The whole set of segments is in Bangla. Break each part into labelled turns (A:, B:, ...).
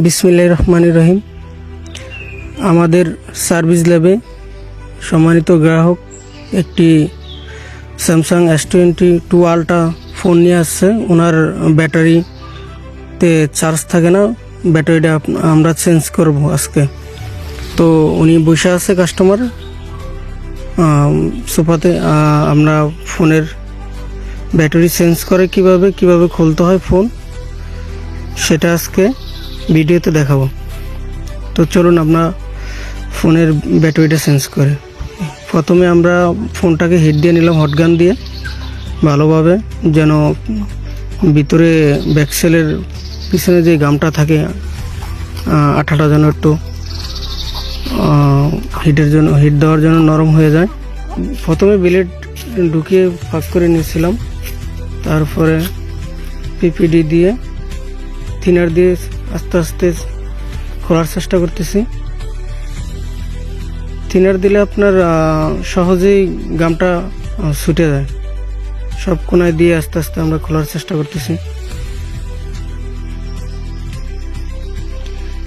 A: বিসমিল্লাহ রহমান রহিম। আমাদের সার্ভিস ল্যাবে সম্মানিত গ্রাহক, একটি Samsung S twenty two ultra phone নিয়ে আসছে। ওনার ব্যাটারিতে চার্জ থাকে না, ব্যাটারিটা আমরা চেঞ্জ করব আজকে। তো উনি বসে আছে কাস্টমার সোফাতে আমরা ফোনের ব্যাটারি চেঞ্জ করে কীভাবে কীভাবে খুলতে হয় ফোন, সেটা আজকে ভিডিওতে দেখাবো। তো চলুন আমরা ফোনের ব্যাটারিটা চেঞ্জ করে। প্রথমে আমরা ফোনটাকে হিট দিয়ে নিলাম হটগান দিয়ে। ভালোভাবে যেন ভিতরে ব্যাকসেলের পিছনে যে গামটা থাকে আঠাটা যেন একটু হিটের জন্য হিট দেওয়ার জন্য নরম হয়ে যায়। প্রথমে বিলেট ঢুকিয়ে ফাঁক করে নিয়েছিলাম। তারপরে পিপিডি দিয়ে থিনার দিয়ে আস্তে আস্তে খোলার চেষ্টা করতেছি। থিনার দিলে আপনার সহজেই গামটা ছুটে যায়। সব কোনায় দিয়ে আস্তে আস্তে আমরা খোলার চেষ্টা করতেছি।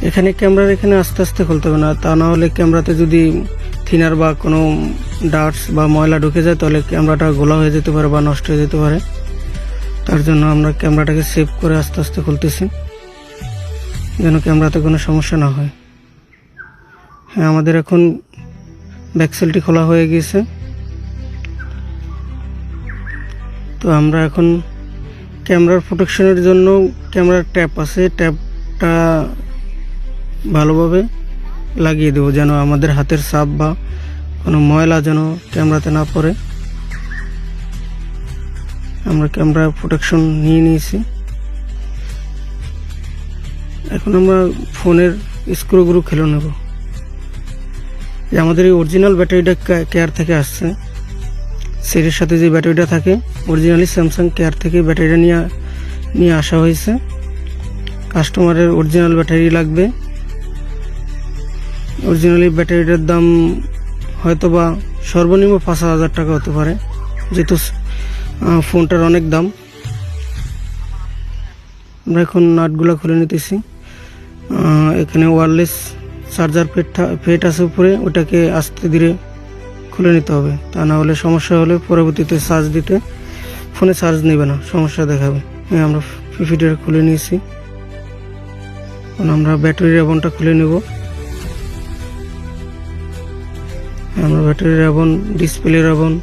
A: এখানে ক্যামেরার এখানে আস্তে আস্তে খুলতে হবে না, তা না হলে ক্যামেরাতে যদি থিনার বা কোনো ডার্টস বা ময়লা ঢুকে যায়, তাহলে ক্যামেরাটা গোলা হয়ে যেতে পারে বা নষ্ট হয়ে যেতে পারে। তার জন্য আমরা ক্যামেরাটাকে সেভ করে আস্তে আস্তে খুলতেছি। যেন ক্যামেরাতে কোনো সমস্যা না হয়। হ্যাঁ আমাদের এখন ব্যাকসেলটি খোলা হয়ে গিয়েছে। তো আমরা এখন ক্যামেরার প্রোটেকশনের জন্য ক্যামেরার ট্যাপ আছে। ট্যাপটা ভালোভাবে লাগিয়ে দেবো যেন আমাদের হাতের সাপ বা কোনো ময়লা যেন ক্যামেরাতে না পড়ে। আমরা ক্যামেরা প্রোটেকশন নিয়ে নিয়েছি। এখন আমরা ফোনের স্ক্রুগুলো খেলে নেব। এই আমাদের এই অরিজিনাল ব্যাটারিটা কেয়ার থেকে আসছে। সেটের সাথে যে ব্যাটারিটা থাকে অরিজিনালি স্যামসাং কেয়ার থেকে ব্যাটারিটা নিয়ে নিয়ে আসা হয়েছে। কাস্টমারের অরিজিনাল ব্যাটারি লাগবে। অরিজিনালি ব্যাটারিটার দাম হয়তো বা সর্বনিম্ন পাঁচ হাজার টাকা হতে পারে। যেহেতু ফোনটার অনেক দাম। আমরা এখন নাটগুলো খুলে নিতেছি। এখানে ওয়্যারলেস চার্জার পেট পেট আছে উপরে, ওটাকে আস্তে ধীরে খুলে নিতে হবে। তা না হলে সমস্যা হলে পরবর্তীতে চার্জ দিতে ফোনে চার্জ নেবে না, সমস্যা দেখাবে। আমরা পিপিটা খুলে নিয়েছি। এখন আমরা ব্যাটারি রেবনটা খুলে নেব। আমরা ব্যাটারি রেবন ডিসপ্লে রেবন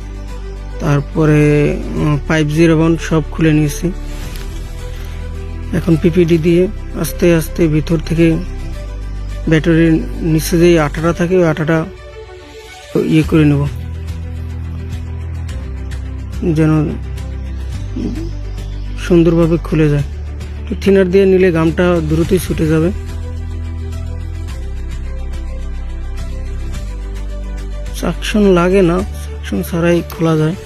A: তারপরে ফাইভ জি রেবন সব খুলে নিয়েছি। এখন পিপিডি দিয়ে আস্তে আস্তে ভিতর থেকে ব্যাটারির নিচে যে আটাটা থাকে, ওই আটাটা ইয়ে করে নেব। যেন সুন্দরভাবে খুলে যায়। তো থিনার দিয়ে নিলে গামটা দ্রুতই ছুটে যাবে। সাকশন লাগে না সাকশন ছাড়াই খোলা যায়।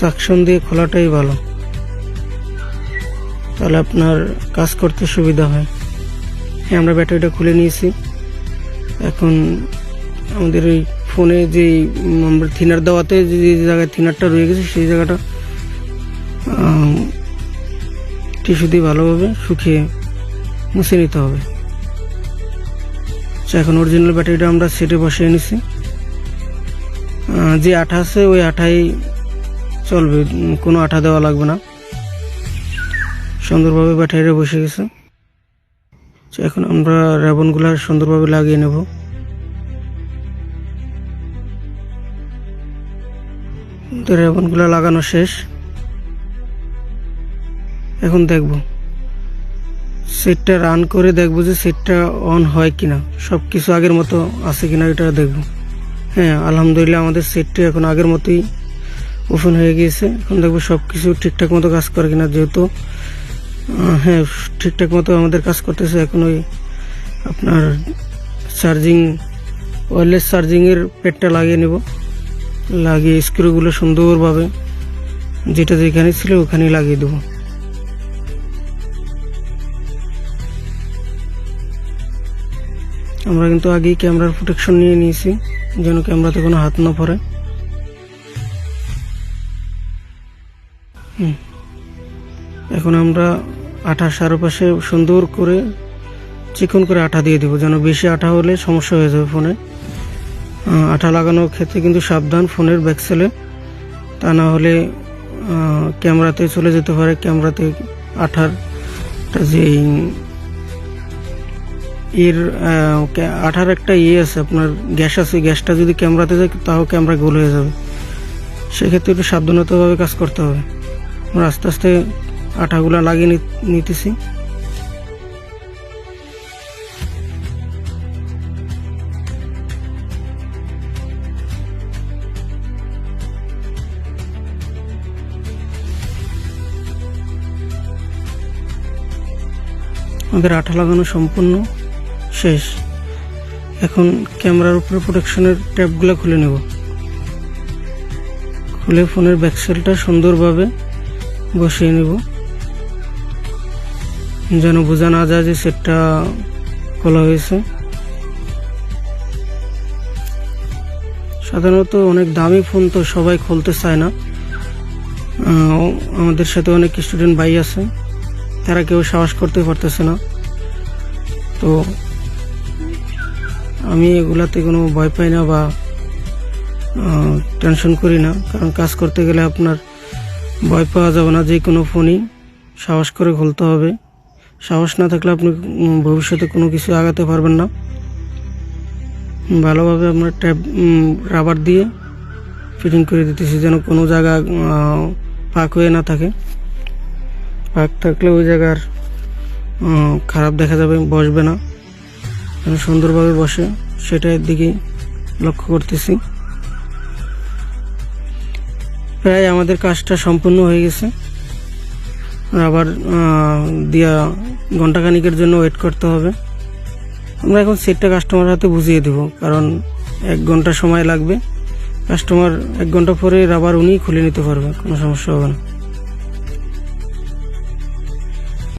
A: সাকশন দিয়ে খোলাটাই ভালো। তাহলে আপনার কাজ করতে সুবিধা হয়। হ্যাঁ আমরা ব্যাটারিটা খুলে নিয়েছি। এখন আমাদের ওই ফোনে যে আমরা থিনার দেওয়াতে যে জায়গায় থিনারটা রয়ে গেছে সেই জায়গাটা টিস্যু দিয়ে ভালোভাবে শুকিয়ে মুছে নিতে হবে। আচ্ছা, এখন অরিজিনাল ব্যাটারিটা আমরা সেটে বসিয়ে নিছি। যে আঠা আছে ওই আঠাই চলবে কোনো আঠা দেওয়া লাগবে না। সুন্দরভাবে ব্যাটারিটা বসে গেছে। এখন আমরা রেবনগুলো সুন্দরভাবে লাগিয়ে নেব। তো রেবনগুলো লাগানো শেষ। এখন দেখব, সেটটা রান করে দেখব যে সেটটা অন হয় কিনা। সব কিছু আগের মতো আছে কিনা এটা দেখব। হ্যাঁ আলহামদুলিল্লাহ আমাদের সেটটি এখন আগের মতোই ওপেন হয়ে গিয়েছে। এখন দেখব সব কিছু ঠিকঠাক মতো কাজ করে কিনা, যেহেতু হ্যাঁ ঠিকঠাক মতো আমাদের কাজ করতেছে। এখন ওই আপনার চার্জিং ওয়্যারলেস চার্জিংয়ের পেটটা লাগিয়ে নেব। লাগিয়ে স্ক্রুগুলো সুন্দরভাবে যেটা যেখানে ছিল ওখানেই লাগিয়ে দেবো। আমরা কিন্তু আগেই ক্যামেরার প্রোটেকশন নিয়ে নিয়েছি, যেন ক্যামেরাতে কোনো হাত না পড়ে। এখন আমরা আঠার চারপাশে সুন্দর করে, চিকন করে আঠা দিয়ে দিব। যেন বেশি আঠা হলে সমস্যা হয়ে যাবে ফোনে। আঠা লাগানোর ক্ষেত্রে কিন্তু সাবধান ফোনের ব্যাকসেলে তা না হলে ক্যামেরাতে চলে যেতে পারে। ক্যামেরাতে আঠার যে এর আঠার একটা ইয়ে আছে আপনার, গ্যাস আছে। গ্যাসটা যদি ক্যামেরাতে যায়, তাও ক্যামেরা গোল হয়ে যাবে। সেক্ষেত্রে একটু সাবধানতাভাবে কাজ করতে হবে। আমরা আস্তে আস্তে আঠাগুলো লাগিয়ে নিতেছি। আমাদের আঠা লাগানো সম্পূর্ণ শেষ। এখন ক্যামেরার উপরে প্রোটেকশনের ট্যাপগুলো খুলে নেব। খুলে ফোনের ব্যাকসেলটা সুন্দরভাবে বসিয়ে নেব। যেন বোঝা না যায় যে সেটটা খোলা হয়েছে। সাধারণত অনেক দামি ফোন তো সবাই খুলতে চায় না। আমাদের সাথে অনেক স্টুডেন্ট ভাই আছে। তারা কেউ সাহস করতে পারতেছে না। তো আমি এগুলাতে কোনো ভয় পাই না বা টেনশন করি না। কারণ কাজ করতে গেলে আপনার ভয় পাওয়া যাবে না যে কোনো ফোনই। সাহস করে খুলতে হবে। সাহস না থাকলে আপনি ভবিষ্যতে কোনো কিছু আগাতে পারবেন না। ভালোভাবে আপনার ট্যাব রাবার দিয়ে ফিটিং করে দিতেছি, যেন কোনো জায়গা পাক হয়ে না থাকে। পাক থাকলে ওই জায়গার খারাপ দেখা যাবে, বসবে না। সুন্দরভাবে বসে, সেটার দিকে লক্ষ্য করতেছি। প্রায় আমাদের কাজটা সম্পূর্ণ হয়ে গেছে। আবার দিয়া ঘন্টাখানিকের জন্য ওয়েট করতে হবে। আমরা এখন সেটটা কাস্টমার হাতে বুঝিয়ে দেব, কারণ এক ঘণ্টা সময় লাগবে। কাস্টমার এক ঘণ্টা পরে রাবার উনিই খুলে নিতে পারবে, কোনো সমস্যা হবে না।